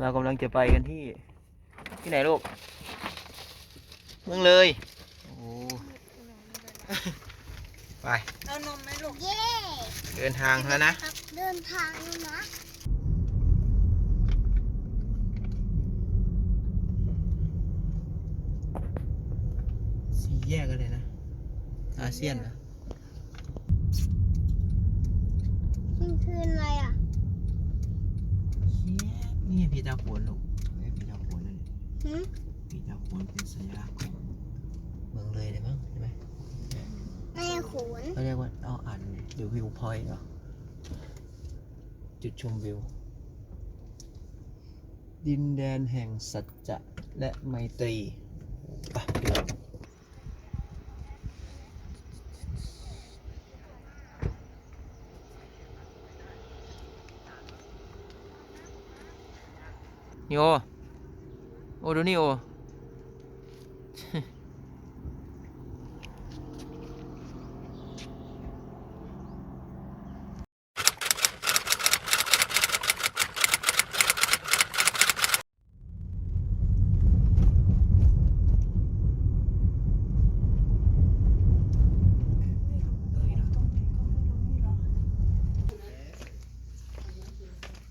เรากำลังจะไปกันที่ ที่ไหนลูก เมืองเลย โอ้ ไป เอานมไหมลูก เย้เดินทางแล้วนะครับเดินทางแล้วนะ สี่แยกกันเลยนะ อาเซียนนะมันคืออะไรอะ นี่พีตาโขนลูกนี่พีตาโขนนั่นหืมพีตาโขนเป็นสัญลักษณ์ของเมืองเลยเลยมั้งใช่ไหมแม่ขนเขาเรียกว่าเอาอ่านหรือวิวพอยต์เหรอจุดชมวิว ดินแดนแห่งสัจจะและไมตรีไปเดี๋ นี่โอโอดูนี่โอ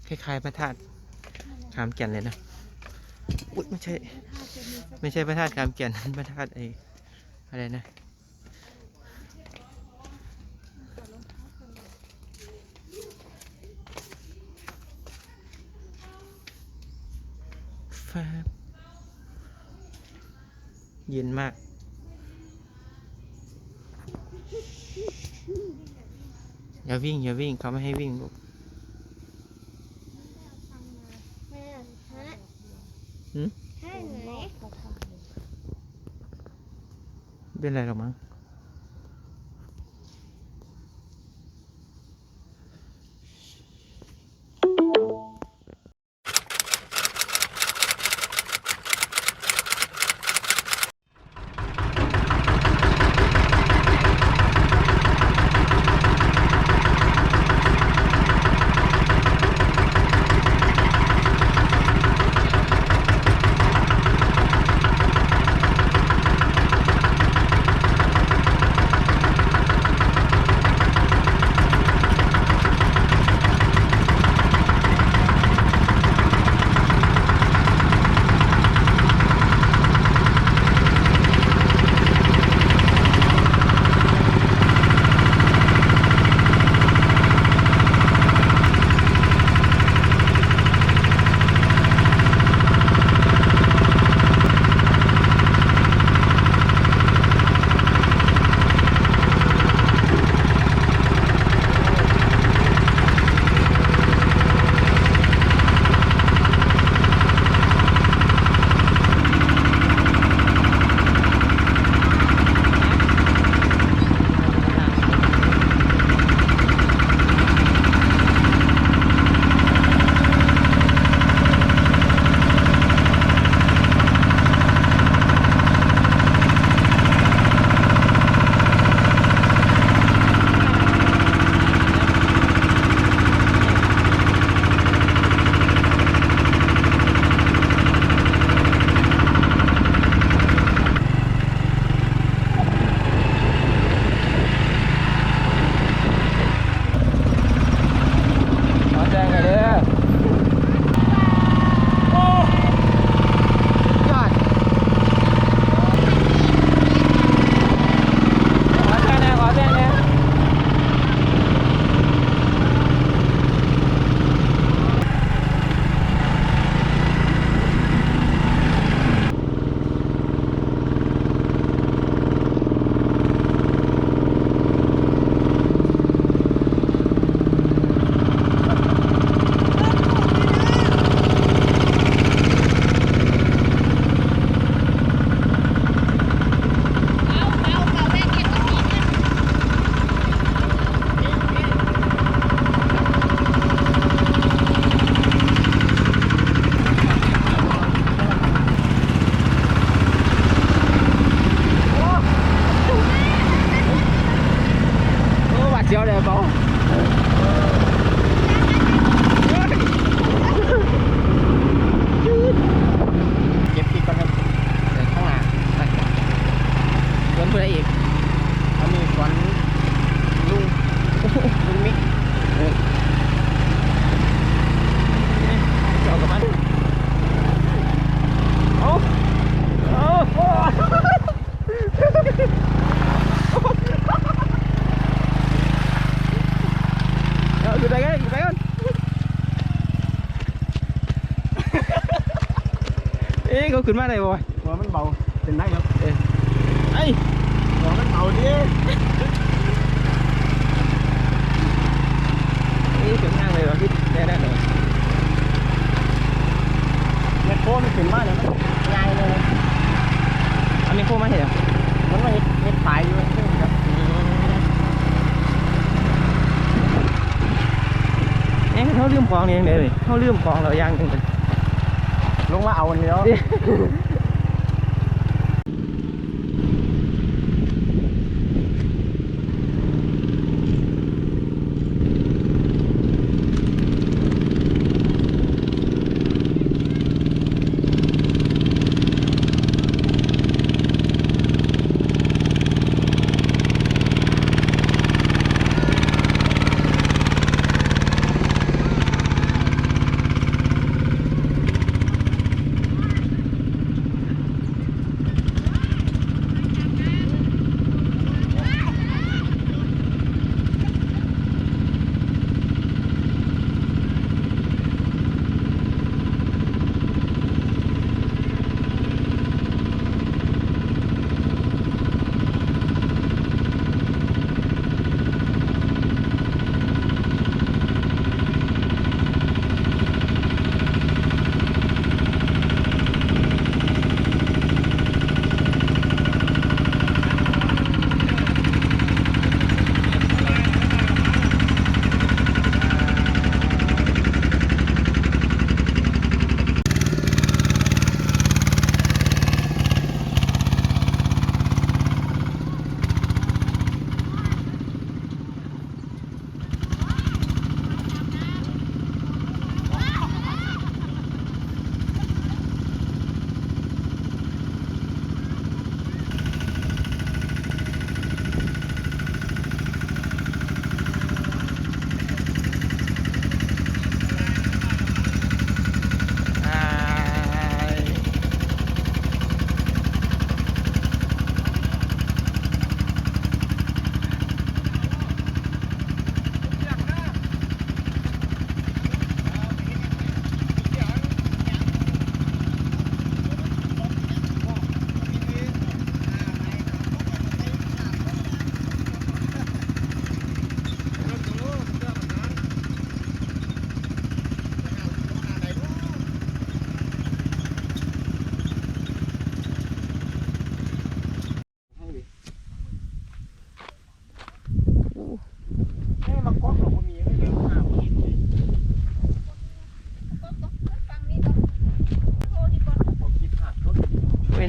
คล้ายๆพระธาตุ ขามแก่นเลยนะอุ๊ยไม่ใช่ ไม่ใช่พระธาตุขามแก่นพระธาตุไออะไรนะแฟบเย็นมากอย่าวิ่งอย่าวิ่งเขาไม่ให้วิ่งลูก แม่ฮะ หืม ให้ไหน เป็นไรหรอกมั้ง ขึ้นมาได้บ่วะหัวมันเบาเป็นไรครับเอ้ยไอ้ยหัวมันเบาดินี่ถึงทางเลยวะพี่ได้ได้เลยเน็ตโฟมันขึ้นมาเนี่ยมันง่ายเลยอันนี้พวกมาเห็นเหรอมันก็เฮ็ดเฮ็ดขายอยู่ซึ่งครับเอ๊ะเขาลืมของนี่ยังไงเลยเขาลืมของเราอย่างหนึ่งเลย ลงมาเอาอันเดียว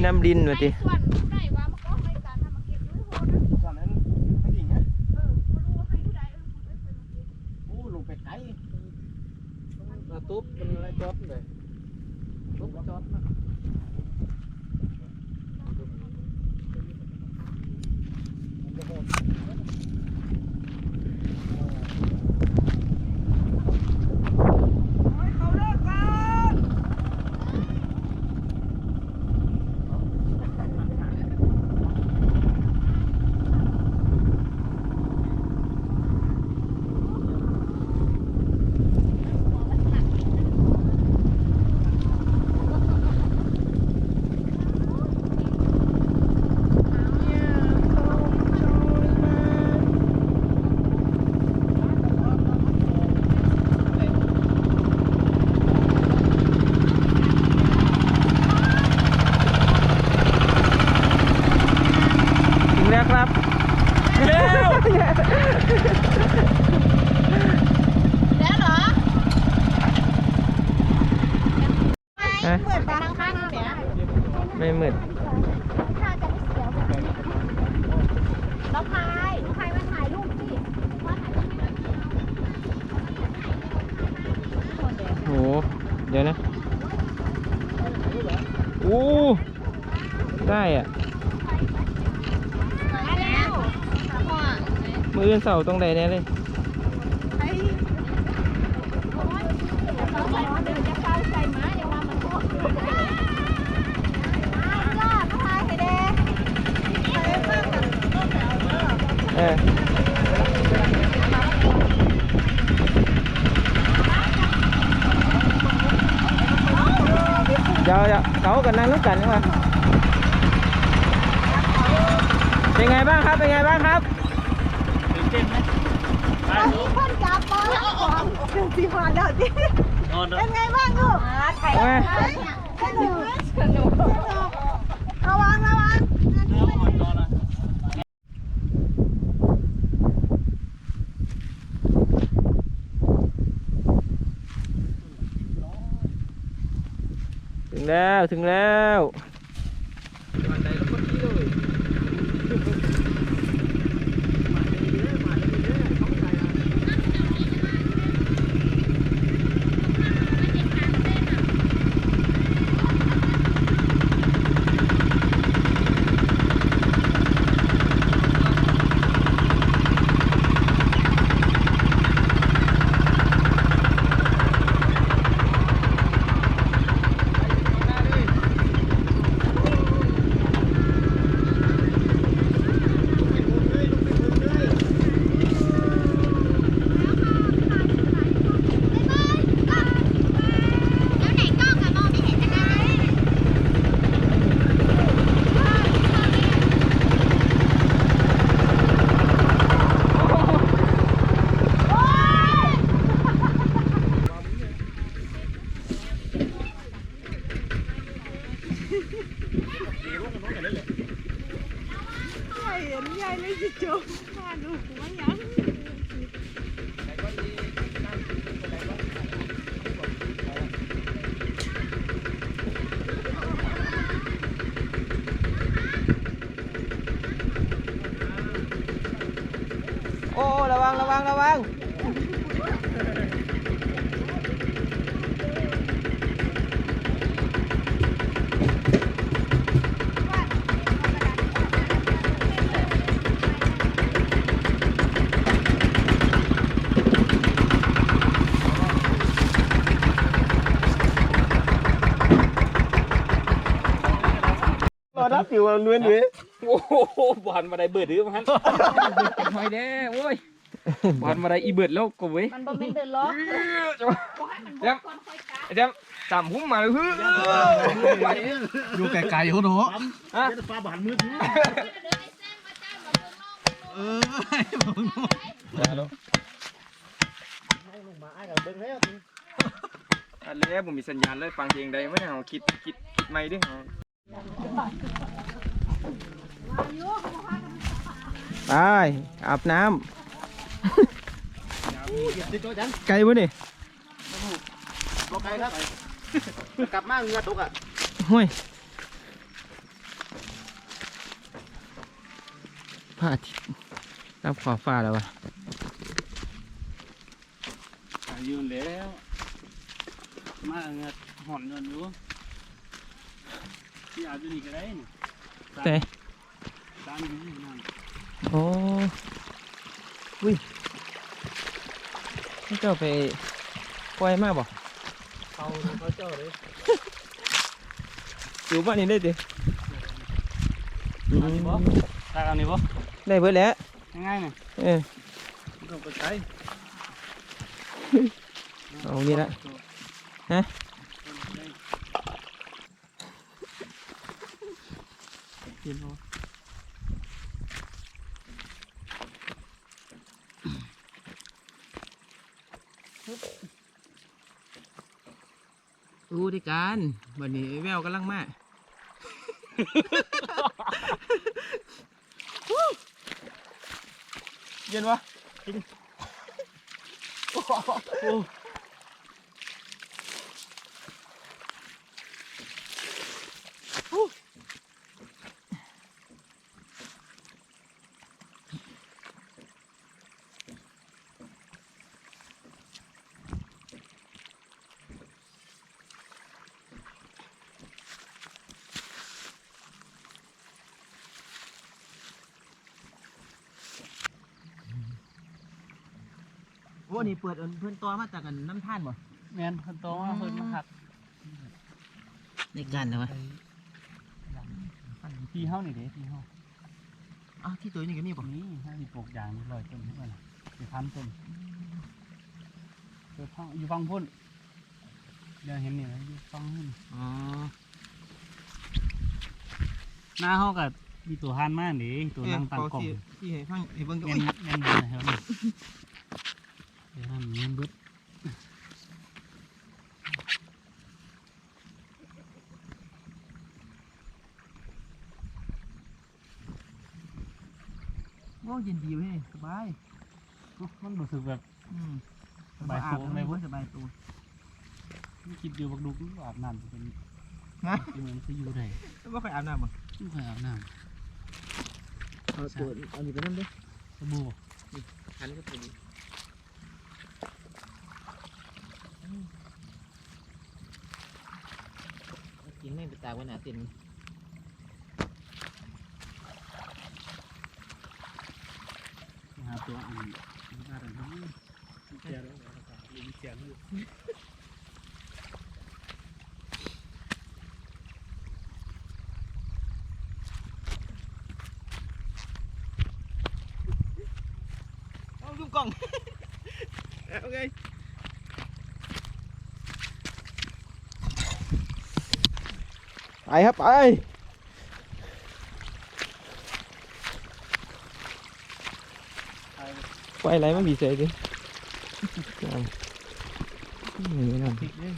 ด้วยโหนะตอนนั้นไม่หญิงนะเออบ่รู้ว่าให้ผู้ใดเออผมไม่เคยมาเก็บโอ้ลงไปไกลตุ๊บเป็นอะไรจอดเลยตุ๊บจอดนะ ถึงแล้วครับเร็ว แล้วเหรอ ฮะ เปิดตาข้างๆเนี่ย ไม่มืด ถ้าจะไม่เสียว น้องพายน้องพายมาถ่ายรูปสิว่าถ่ายรูปไม่ได้ โห เดี๋ยวนะอู้ได้อะ มาแล้วพ่อ มืออื่นเสาตรงใดแน่เลย ไอ้โอ๊ยเดี๋ยวเราใส่เดี๋ยวจะเข้าใส่ม้าเดี๋ยวว่ามันก็อ้าวล่ะมาถ่ายให้เด้ใส่เพิ่มกับต้นแถวเด้อเออเดี๋ยวเดี๋ยวเขากันนั่งแล้วกันนี่ว่าเป็นไงบ้างครับ เป็นไงบ้างครับ ตื่นเต้นไหมไปลู มี ก คนจับปอแล้ว ของถึงสีหอนแล้วดินอนเถเป็อะนไงบ้างลูกใครเอาไงสนุก รอรับอยู่เนื้อเนื้อโอ้โหบอลมาได้เบิดหรือมันหอยแน่โว้ยบอลมาได้อีเบิดแล้วกูเว้ยมันบ่แม่นเดินล้อเดี๋ยวเดี๋ยวสามหุ้มมาเลยฮึอยู่ไกลๆเขาเนาะฮะฟ้าบานมืดเอออันแรกผมมีสัญญาณเลยฟังเพลงใดไม่เอาคิดคิดคิดไม่ด้วยเอา ไปอาบน้ำไกลปะนี่บอกใครครับกลับมาเงือตกอะห้วยพระอาทิตย์รับขอบฟ้าแล้ววะยืนแล้ว มาเงือหอนเงินอยู่ มาบ่เขาเขาเจ้าเลยอยู่บ้านนี้ได้ดิอืมตาเอานี่บ่ได้เบิดแล้วง่ายๆนี่ เออ ต้องไปใช้ เอานี่ละ ฮะ กินเอา ดูดิการวันนี้แววกำลังมาเย็นวะโอ้ นี่เปิดเอิ้นเพื่อนตัวมาจากกันน้ำท่านบ่แม่นคนโตมาเพิ่นมาหักในการเหรอวะที่เฮานี่เด้ที่เฮาอ้าวที่ตัวนี้ก็มีบ่นี่เฮาสิปลูกยางนี่ร้อยต้นทุกวันน่ะสิพันต้นเกิดฟังอยู่ฟังพุ่นเดี๋ยวเห็นนี่นะอยู่ฟังพุ่นอ๋อหน้าเฮาก็มีตัวหานมานี่ตัวนั่งตั้งกล้องที่ให้ฟังให้เบิ่งก็แม่นแม่นเบิดนะครับ เดี๋ยวนั่นแม่นเบิดโอ้ยินดีเว้ยสบายมันรู้สึกแบบอืมสบายตัวไหมวะสบายตัวคิดอยู่บักดุกอาบน้ำเป็นฮะที่มันจะอยู่ได้ว่าใครอาบน้ำบ่ไม่เคยอาบน้เอาตัวเอานี่ไปนั่นเด้ำสบู่หันก็ไปดี กินไม่ไปตากไว้หนาเต็นหาตัวอันนี้อะไรนะเจียแล้วมีเจียงอยู่ เอาดูกล่อง โอเค ไปครับไปไปอะไรไม่มีเสียดินี่นั่นพริกเนี่ย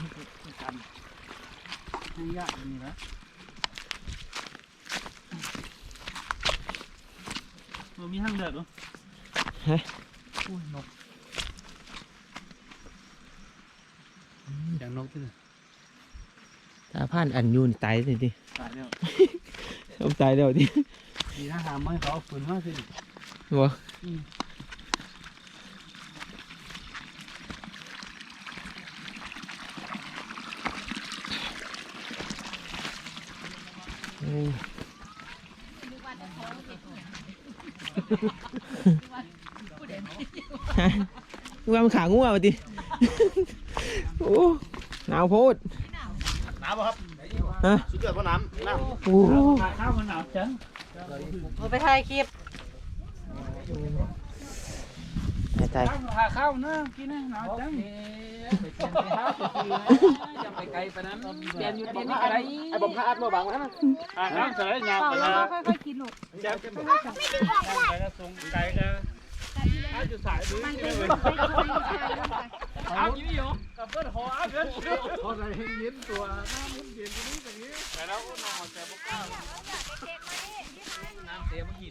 กันให้ยากนี่นะมันมีห้างเดือดหรออุ้ยนกอย่างนกที่ไหน ถ้าผ่านอันยูนตายสิดิตายแล้วผมตายแล้วดิดีนะหามให้เขาเอาฝืนมาสิบ่โอ้ฮะงูมันขางูอะดิโอ้หนาวโพด น้ำป่ะครับฮะ สุดยอดเพราะน้ำน้ำโอ้ขาข้าวมันหนาวจังไปถ่ายคลิปหายใจขาข้าวนะกินนะหนาวจังไปเปลี่ยนไปหาตัวคืนจะไปไกลปานนั้นเปลี่ยนอยู่เปลี่ยนนี่ก็ได้ไอ้ผมพาอัดมาบังไว้นะขาข้าวจะได้ยาวไปนะค่อยๆกินลูกยาวกันไปนะส่งไก่กันอาจจะสายดูนี่เลยเอาอยู่อยู่กับเพื่อนหออาเพื่อนหอใส่เย็นตัวน้ำมันเย็นตรงนี้ตรงนี้แต่เราก็นอนแต่พวกข้าวน้ำเสียมากิน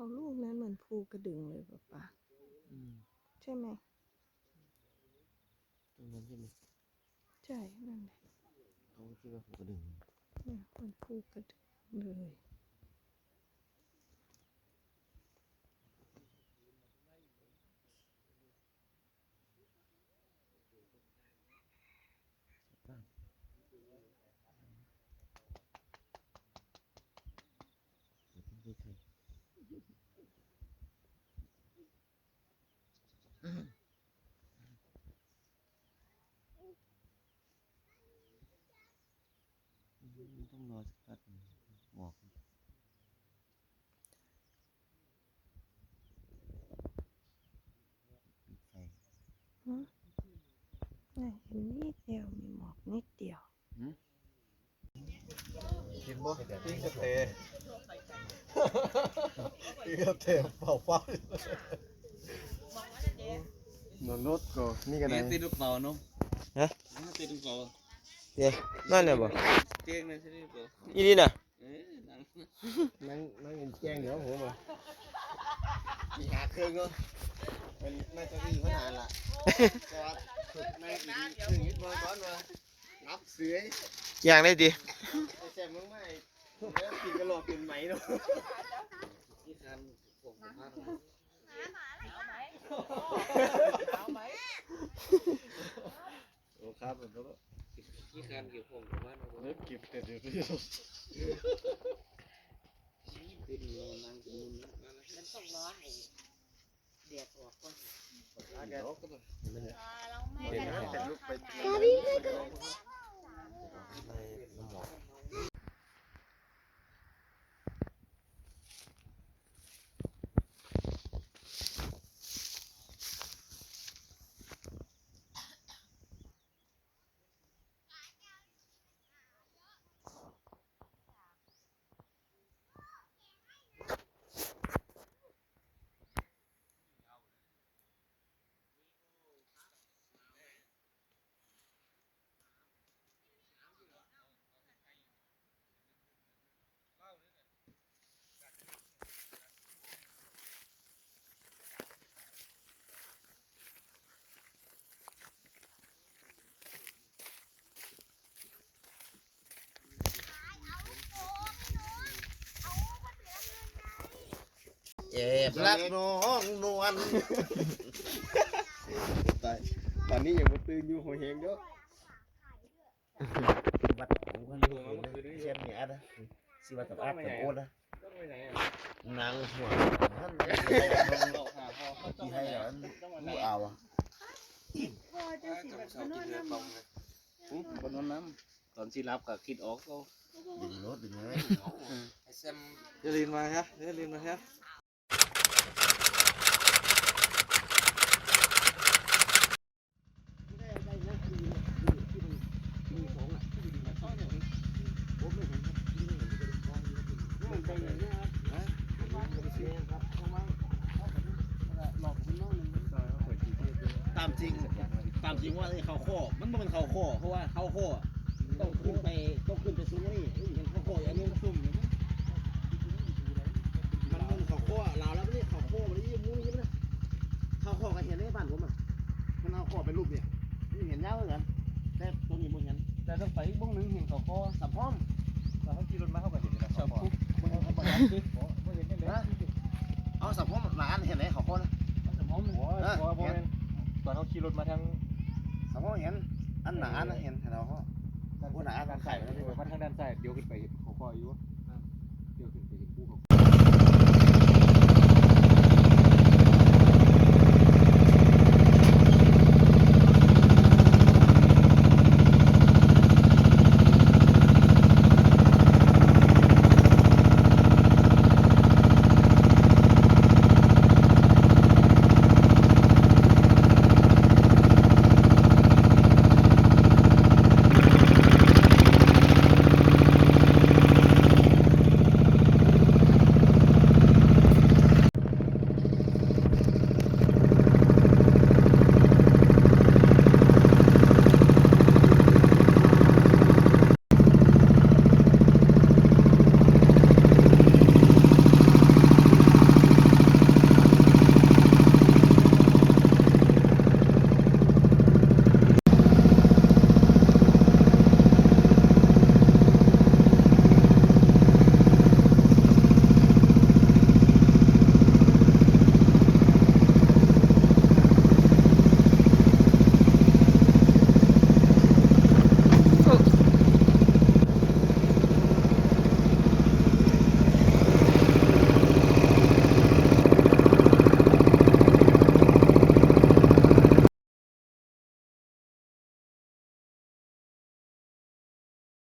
เขาลูกนั้นเหมือนภูกระดึงเลยป่ะป๊าใช่ไหมตรงนั้นใช่ไหมใช่นั่นแหละเขาคิดว่าผมกระดึงเนี่ยเหมือนภูกระดึงเลย ต้องรอสักพักหมอก น่ะเห็นนิดเดียวมีหมอกนิดเดียวกินบ่ปิ้งกระเตปิ้งกระเตเป่าเป่านอนรถก็นี่กันไหนตีลูกเป่าเนาะฮะตีลูกเป่าเดี๋ยวนั่นน่ะบ่เจ๊งเลยใช่ไหมเป่าอีนี่น่ะเอ๊ะนั่งนั่งนั่งกินแกงเดี๋ยวผมอะกี่หาเครื่อง เนาะมันน่าจะมีปัญหาละก็ฝึกในอีกเครื่องนิดมาก่อนว่านับเสือยอย่างได้ดิไอ้แซมมึงไม่แล้วกินกระโหลกเป็นไหมเนาะที่คันผมพลาดโอ้ครับผมแล้วก็ที่คันเกี่ยวผมกับว่าเราเลิกเก็บแต่เดี๋ยวนี้เราขึ้นนอนนั่งกินนู่นนั่นนั่นมันต้องร้อนไอ้เดีย ดออกก่อนอาแกก็ต้องเราไม่เดี๋ยวได้นะแต่ร้อนลูก จ็บรักน้องนวลตายตอนนี้ยังมาตื่นอยู่หัวเฮงเยอะวัดผมก็รู้เช่นเนี่ยนะสิวัดกับอากับโอ๊ตนะนางหัวท่านที่ให้เหรอผู้เอาอะบนน้ำตอนสิรับก็คิดออกก็ดึงรถดึงเลยไอ้แซมจะลินมาฮะจะลินมาฮะ ตามจริงตามจริงว่าไอ้เขาข้อมันไม่เป็นเขาข้อเพราะว่าเขาข้อต้องขึ้นไปต้องขึ้นไปซุ้มนี่ เอาสับพร้อมหลานเห็นไหนเขาข้อนะสมองมันบ่บ่แม่นตอนเขาขี่รถมาทางสับพร้อมเห็นอันหนาอันเห็นเราเขาพูดหนาอันไข่มาทางด้านซ้ายเดี๋ยวขึ้นไปเขาก็อยู่